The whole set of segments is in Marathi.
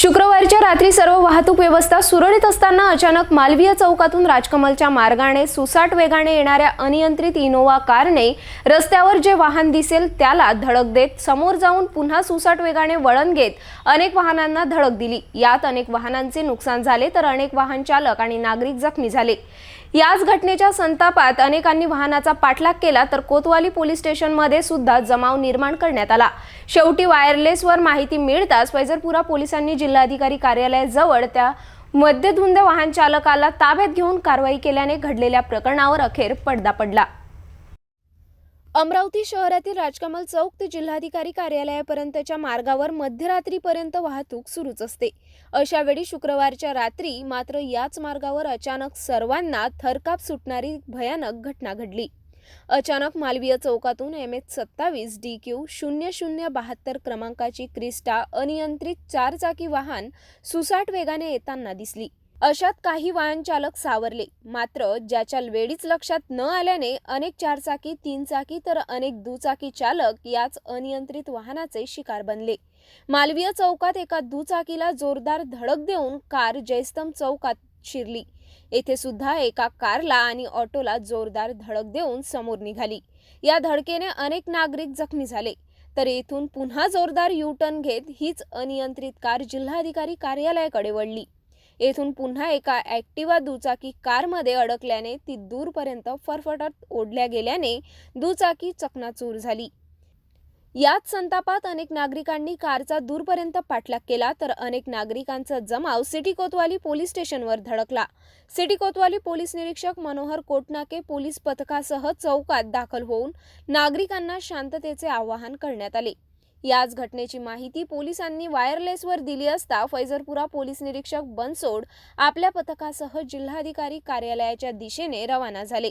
शुक्रवारच्या रात्री सर्व वाहतूक व्यवस्था सुरळीत असताना अचानक मालवीय चौकातून राजकमलच्या मार्गाने सुसाट वेगाने येणाऱ्या अनियंत्रित इनोवा कारने रस्त्यावर जे वाहन दिसेल त्याला धडक देत समोर जाऊन पुन्हा सुसाट वेगाने वळण घेत अनेक वाहनांना धडक दिली. यात अनेक वाहनांचे नुकसान झाले तर अनेक वाहन चालक आणि नागरिक जखमी झाले. याच घटनेच्या संतापात अनेकांनी वाहनाचा पाठलाग केला तर कोतवाली पोलीस स्टेशनमध्ये सुद्धा जमाव निर्माण करण्यात आला. शेवटी वायरलेसवर माहिती मिळताच फैजरपुरा पोलिसांनी जिल्हा जिल्हाधिकारी कार्यालयाजवळ त्या मध्यधुंद वाहन चालकाला ताब्यात घेऊन कारवाई केल्याने घडलेल्या प्रकरणावर अखेर पडदा पडला. अमरावती शहरातील राजकमल चौक ते जिल्हाधिकारी कार्यालयापर्यंतच्या मार्गावर मध्यरात्रीपर्यंत वाहतूक सुरूच असते. अशा वेळी शुक्रवारच्या रात्री मात्र याच मार्गावर अचानक सर्वांना थरकाप सुटणारी भयानक घटना घडली. अचानक मालवीय चौकातून एम एच सत्तावीस डी क्यू शून्य शून्य बहात्तर क्रमांकाची क्रिस्टा अनियंत्रित चारचाकी वाहन सुसाट वेगाने येताना दिसली. अशात काही वाहन चालक सावरले मात्र ज्याच्या वेळीच लक्षात न आल्याने अनेक चारचाकी तीन चाकी तर अनेक दुचाकी चालक याच अनियंत्रित वाहनाचे शिकार बनले. मालवीय चौकात एका दुचाकीला जोरदार धडक देऊन कार जयस्तंभ चौकात शिरली. येथे सुद्धा एका कारला आणि ऑटोला जोरदार धडक देऊन समोर निघाली. या धडकेने अनेक नागरिक जखमी झाले. तर येथून पुन्हा जोरदार यू टर्न घेत हीच अनियंत्रित कार जिल्हाधिकारी कार्यालयाकडे वळली. येथून पुन्हा एका ॲक्टिवा दुचाकी कारमध्ये अडकल्याने ती दूरपर्यंत फरफटत ओढल्या गेल्याने दुचाकी चकनाचूर झाली. याच संतापात अनेक नागरिकांनी कारचा दूरपर्यंत पाठलाग केला तर अनेक नागरिकांचा जमाव सिटी कोतवाली पोलीस स्टेशनवर धडकला. सिटी कोतवाली पोलीस निरीक्षक मनोहर कोटनाके पोलीस पथकासह चौकात दाखल होऊन नागरिकांना शांततेचे आवाहन करण्यात आले. याच घटनेची माहिती पोलिसांनी वायरलेसवर दिली असता फैजरपुरा पोलीस निरीक्षक बनसोड आपल्या पथकासह जिल्हाधिकारी कार्यालयाच्या दिशेने रवाना झाले.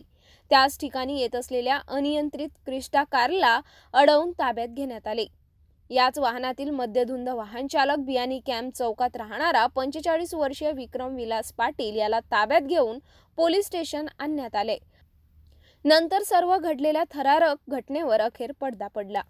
त्याच ठिकाणी येत असलेल्या अनियंत्रित क्रिस्टा कारला अडवून ताब्यात घेण्यात आले. याच वाहनातील मध्यधुंद वाहन चालक बियानी कॅम्प चौकात राहणारा पंचेचाळीस वर्षीय विक्रम विलास पाटील याला ताब्यात घेऊन पोलीस स्टेशन आणण्यात आले. नंतर सर्व घडलेल्या थरारक घटनेवर अखेर पडदा पडला.